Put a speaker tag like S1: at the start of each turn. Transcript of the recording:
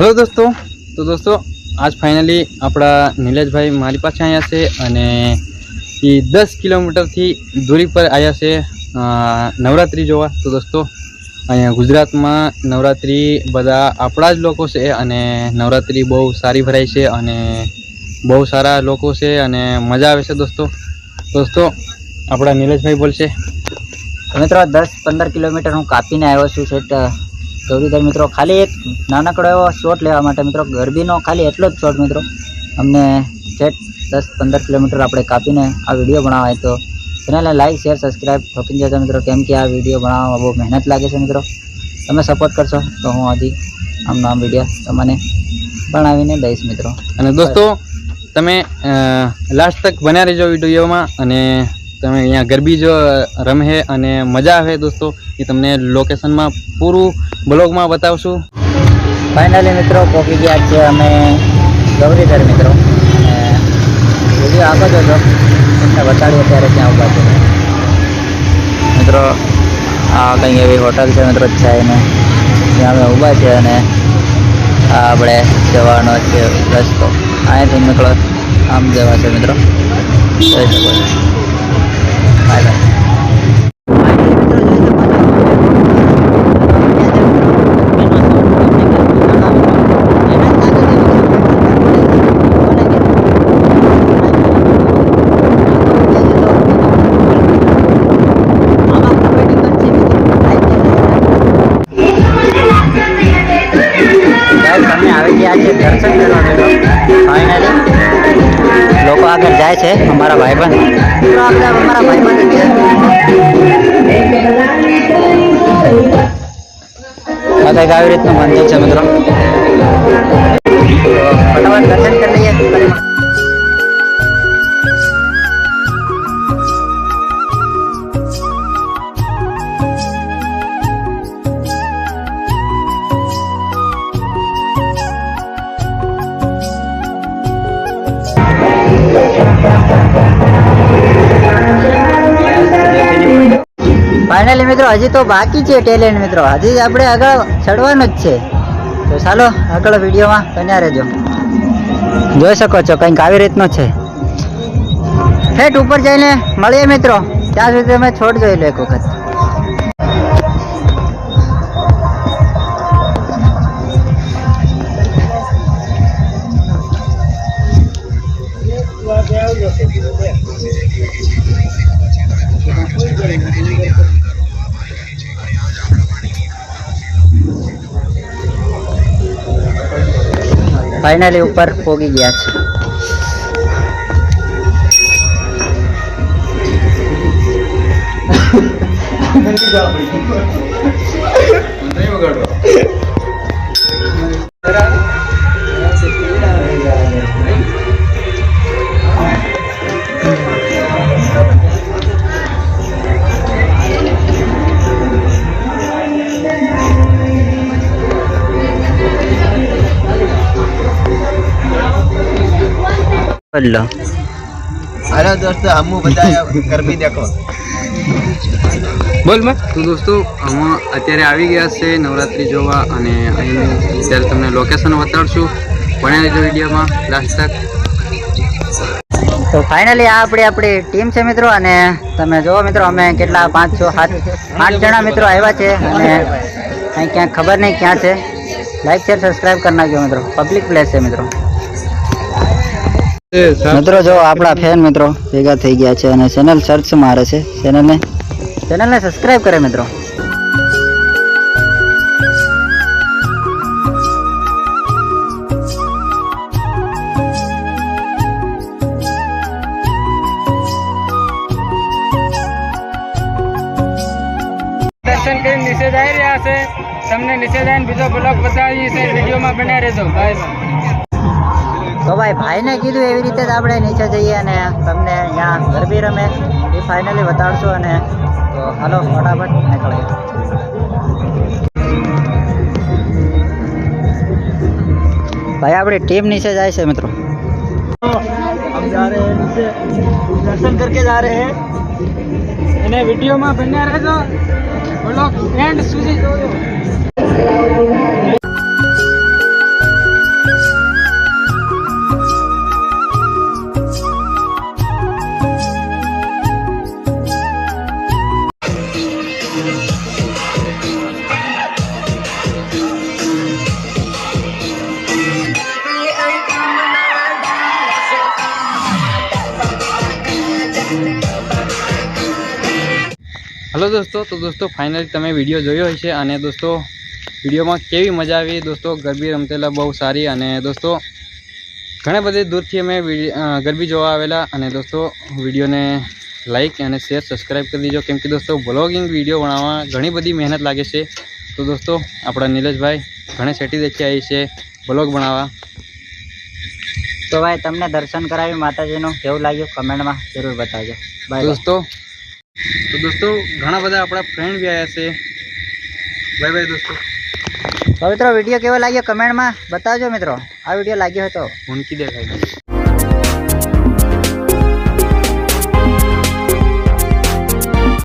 S1: Hello દોસ્તો તો દોસ્તો આજ ફાઇનલી આપણા નિલેશભાઈ મારી પાસે આવ્યા છે અને એ દસ કિલોમીટરથી દૂરી પર આવ્યા છે નવરાત્રિ જોવા તો દોસ્તો અહીંયા ગુજરાતમાં નવરાત્રિ બધા આપણા જ લોકો છે અને નવરાત્રિ બહુ સારી ભરાય છે અને બહુ સારા લોકો છે અને મજા આવે છે દોસ્તો દોસ્તો આપણા નિલેશભાઈ બોલશે
S2: મિત્રો દસ પંદર કિલોમીટર હું કાપીને આવ્યો છું છેટ ગૌરીધર મિત્રો, ખાલી એક નાનકડો એવો શોટ લેવા માટે મિત્રો, ગરબીનો ખાલી એટલો જ શોટ મિત્રો, અમને છેટ દસ પંદર કિલોમીટર આપણે કાપીને આ વીડિયો બનાવાય તો ચેનલને લાઈક શેર સબસ્ક્રાઈબ ઠોકી જશે મિત્રો, કેમ કે આ વીડિયો બનાવવામાં બહુ મહેનત લાગે છે મિત્રો. તમે સપોર્ટ કરશો તો હું હજી આમનો આમ વીડિયો તમને બનાવીને દઈશ મિત્રો.
S1: અને દોસ્તો, તમે લાસ્ટ તક બન્યા રહેજો વિડીયોમાં અને તમે અહીંયા ગરબી જો રમે અને મજા આવે દોસ્તો એ તમને લોકેશનમાં પૂરું બ્લોગમાં બતાવશું.
S2: ફાઇનલી મિત્રો પહોંચી ગયા છે અમે ગૌરીધર મિત્રો. અને આપો છો તો તમને બતાડીએ ત્યારે ત્યાં ઊભા છે. મિત્રો આ કંઈ એવી હોટલ છે મિત્રો ચાઈને ત્યાં અમે ઊભા છે અને આ આપણે જવાનો છે રસ્તો. અહીંયાથી નીકળો આમ જવા છે મિત્રો. જઈ શકો છો બાય આગળ જાય છે અમારા ભાઈબંધ. અમારા ભાઈબંધ કંઈક આવી રીતનું મંદિર છે મિત્રો. ફટાફટ દર્શન કરી લઈએ. ફાઇનલી મિત્રો, હજી તો બાકી છે ટેલેન્ટ મિત્રો. હજી આપણે આગળ ચડવાનું જ છે. તો ચાલો, આગળ વિડીયોમાં બન્યા રહેજો. જોઈ શકો છો, કંઈક આવી રીતનો છે. ફેટ ઉપર જઈને મળીએ મિત્રો. ત્યાં સુધી તમે છોડ જોઈ લો એક વખત. ફાઇનલી ઉપર પોગી ગયા છે.
S3: કરી લો અરે દોસ્તો હમુ બધા ગરમી
S1: દેખો. બોલમાં. તો દોસ્તો અમે અત્યારે આવી ગયા છે નવરાત્રિ જોવા અને અહીં અત્યારે તમને લોકેશન બતાડશું. ભણ્યા લીધો વિડીયોમાં. લાસ્ટ તક.
S2: તો ફાઇનલી આ આપણી આપણી ટીમ છે મિત્રો અને તમે જુઓ મિત્રો અમે કેટલા પાંચ છ સાત પાંચ જણા મિત્રો આવ્યા છે અને અહીં ક્યાંક ખબર નહીં ક્યાં છે. લાઈક શેર સબસ્ક્રાઈબ કરી નાખજો મિત્રો. પબ્લિક પ્લેસ છે મિત્રો. મિત્રો, જો આપણા ફેન મિત્રો ભેગા થઈ ગયા છે અને ચેનલ સર્ચ મારે છે ચેનલને ચેનલને સબસ્ક્રાઇબ કરે મિત્રો.
S4: દર્શન કરી નીચે જઈ રહ્યા છે. તમને નીચે જઈને બીજો બ્લોગ બતાવીએ છે વિડીયોમાં બન્યા રહેજો. બાય
S2: તો ભાઈ ભાઈને કીધું એવી રીતે જ આપણે નીચે જઈએ અને તમને અહીંયા ગરબી રમે એ ફાઇનલી બતાડશું અને તો હાલો ફટાફટ નીકળીએ ભાઈ આપણી ટીમ નીચે જાય છે મિત્રો
S3: हम जा रहे हैं नीचे दर्शन करके जा रहे हैं
S4: અને વિડીયોમાં બન્યા રહેજો બ્લોગ એન્ડ સુધી જોજો
S1: હલો દોસ્તો તો દોસ્તો ફાઇનલી તમે વીડિયો જોયો હશે અને દોસ્તો વિડીયોમાં કેવી મજા આવી? દોસ્તો ગરબી રમતેલા બહુ સારી અને દોસ્તો ઘણા બધે દૂરથી અમે ગરબી જોવા આવેલા અને દોસ્તો વિડીયોને લાઈક અને શેર સબસ્ક્રાઈબ કરી દીજો. કેમ કે દોસ્તો બ્લોગિંગ વીડિયો બનાવવા ઘણી બધી મહેનત લાગે છે. તો દોસ્તો આપણા નીલેશભાઈ ઘણે સેટી દેખી આવી છે બ્લોગ બનાવવા.
S2: તો ભાઈ તમને દર્શન કરાવી માતાજીનું કેવું લાગ્યું? કમેન્ટમાં જરૂર બતાવજો. બાય
S1: દોસ્તો તો દોસ્તો ઘણા બધા આપણા ફ્રેન્ડ બી આવ્યા છે. બાય બાય દોસ્તો.
S2: તો મિત્રો વીડિયો કેવો લાગ્યો? કમેન્ટમાં બતાવજો મિત્રો. આ વીડિયો લાગ્યો હોય તો.
S1: હુનકી દેખાય